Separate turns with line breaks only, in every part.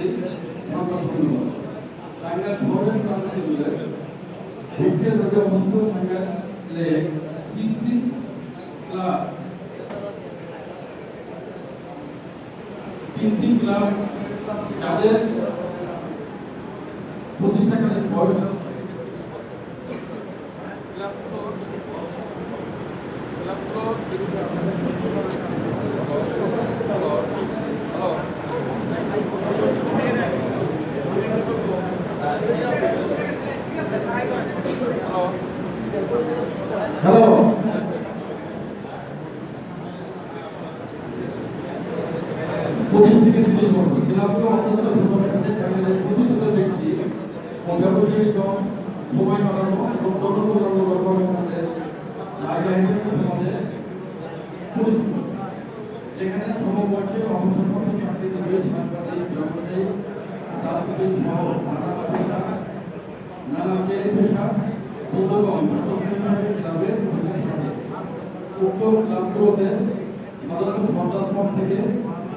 এই সংবাদ সম্মেলন টাঙ্গাইল ক্লাব। তিনটি ক্লাব প্রতিষ্ঠাকালীন বয়স ক্লাবগুলো ক্লাবগুলো হ্যালো থেকে তিরিশ ক্লাবগুলো অত্যন্ত সুন্দর টাঙ্গাইলের প্রতিষ্ঠিত ব্যক্তি ও ব্যবসায়ী সময় কাটানো এবং সমাজে পরিচিত যেখানে সমবয়সী ক্লাবের উক্ত ক্লাবগুলোতে সাধারণত সন্ধ্যার থেকে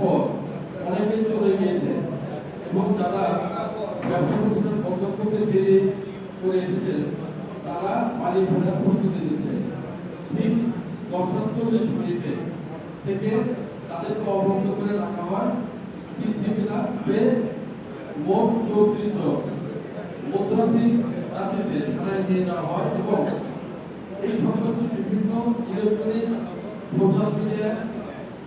পর অনেকেই চলে গিয়েছে এবং যারা ব্যবসা প্রতিষ্ঠান এসেছেন, তারা বাড়ি ফেরার প্রস্তুতি নিচ্ছে। ঠিক দশটা চল্লিশ মিনিটে থেকে তাদেরকে অবরুদ্ধ করে রাখা হয়। চিঠিগুলা পেয়ে মোট চৌত্রিশ রাত্রিতে থানায় হয় এবং এই সংক্রান্ত বিভিন্ন ইলেকট্রনিক, সোশ্যাল মিডিয়া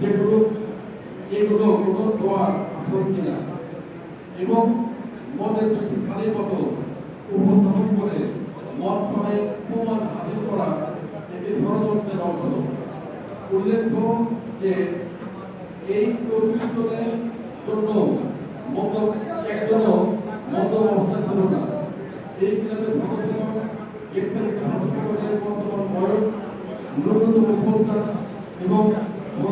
যেগুলো এগুলো কোনো দোয়ার আসল কিনা এবং মদের দুটি খালি মতো উপস্থাপন করে মদ পানে প্রমাণ হাসিল করা এটি ষড়যন্ত্রের অংশ। উল্লেখ্য যে এই প্রতিবেদনের জন্য মত একজনও মত অবস্থা ছিল না। এই ক্লাবের সদস্যগণ গ্রেপ্তারিত সদস্যগণের বর্তমান বয়স ন্যূনতম পঞ্চাশ এবং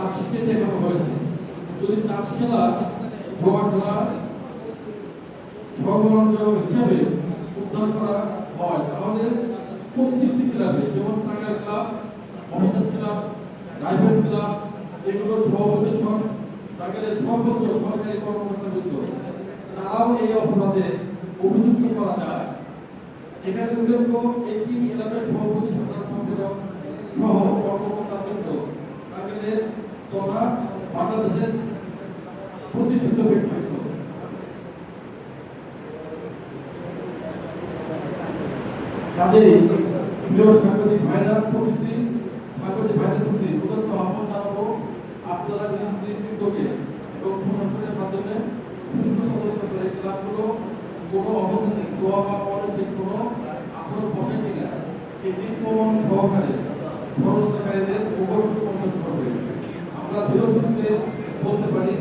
তাসকে দেখানো হয়েছে যদি তাস খেলা জোয়া খেলা সমরঞ্জন হিসেবে উদ্ধার করা হয়, তাহলে প্রত্যেকটি ক্লাবে যেমন টাঙ্গাইল ক্লাব মহিলাস ক্লাব রাইফেলস ক্লাব এগুলো সভাপতি সহ টাঙ্গাইলের সর্বোচ্চ সরকারি কর্মকর্তাবৃন্দ তারাও এই অপরাধে অভিযুক্ত করা যায়। এখানে উল্লেখ্য একটি ক্লাবের সভাপতি সাধারণ সম্পাদক সহ কর্মকর্তাবৃন্দ বাংলাদেশের প্রতিষ্ঠিত ব্যক্তিত্ব। কাজেই প্রিয় সাংবাদিক ভাইরা, প্রতিটি সাংবাদিক ভাইদের প্রতি উদত্ত আহ্বান জানাব আপনারা নিজ উদ্যোগে এবং সরাসরি ক্লাবগুলো কোনো অবস্থিতি দোয়া বা পরবর্তী কোনো আসর বসে কিনা দিক প্রমাণ সহকারে প্রকাশ করবে আমরা দৃঢ়চিত্তে বলতে পারি,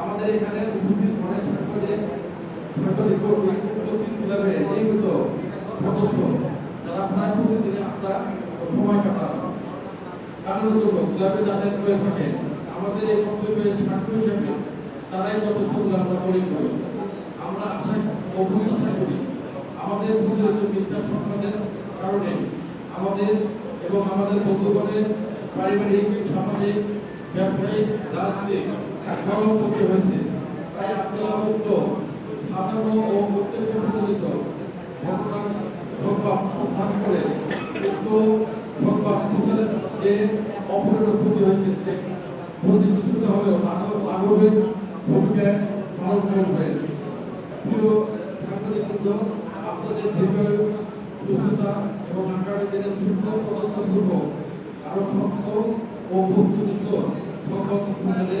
আমাদের এখানে উপস্থিত অনেক ছাত্রদের নিয়মিত সদস্য যারা প্রায় প্রতিদিনে আমরা সময় কাটান কারণের জন্য ক্লাবে যাতায়াত করে থাকে, আমাদের এই কর্তব্যের ছাত্র হিসেবে তারাই যথেষ্ট আমরা করি। আমরা আশা অভূত আশা করি, আমাদের প্রচলিত মিথ্যা সংবাদের কারণে আমাদের এবং আমাদের বন্ধুগণের পারিবারিক, সামাজিক ব্যবসায়িক হয়েছে, তাই আপনারা সাজানো ও উদ্দেশ্য প্রচলিত ক্ষতি হয়েছে, সে ক্ষতি কিছুটা হলেও আপনাদের সুস্থতা এবং আগামী দিনে সুস্থ পদক্ষেপপূর্বক আরও শক্ত ও ভক্তিনিষ্ঠ সংবাদ প্রচারে